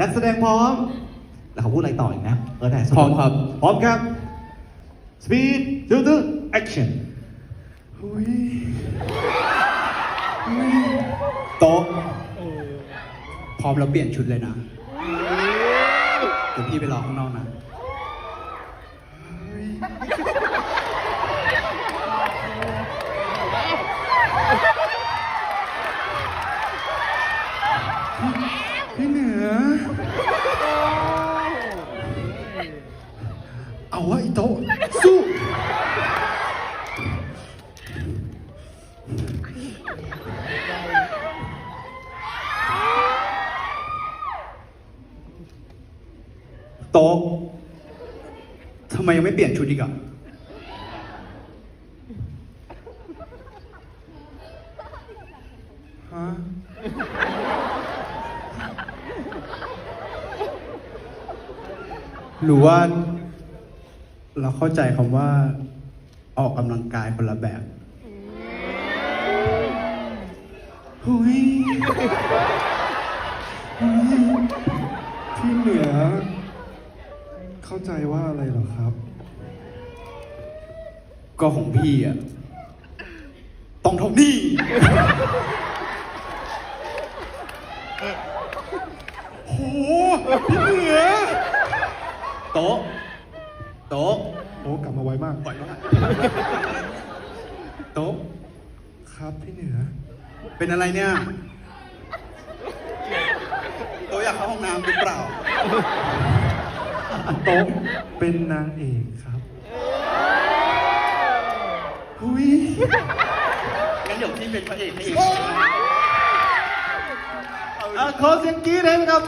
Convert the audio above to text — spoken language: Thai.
นักแสดงพร้อม แล้วเขาพูดอะไรต่ออีกนะ เออแต่สพร้อมครับ พร้อมครับ speed to the action โต๊ะพร้อมแล้วเปลี่ยนชุดเลยนะเดี๋ยวพี่ไปรอข้างนอกนะ สู้โต๊ะทำไมยังไม่เปลี่ยนชุดอีกอะฮะหรือว่า เราเข้าใจคำว่าออกกำลังกายคนละแบบหุยหุยพี่เหนือ เข้าใจว่าอะไรเหรอครับ ก็ของพี่อะ ต้องเท่านี้ โหพี่เหนือ โต๊ะ โต๊ะโอ้กลับมาไวมาก ปล่อยว่าโต๊ะครับพี่เหนือ เป็นอะไรเนี่ย โต๊ะอยากเข้าห้องน้ำหรือเปล่า โต๊ะเป็นนางเอกครับหุยงั้นเดี๋ยวพี่เป็นพระเอกให้เองอะขอเสียงกรี๊ดให้กับ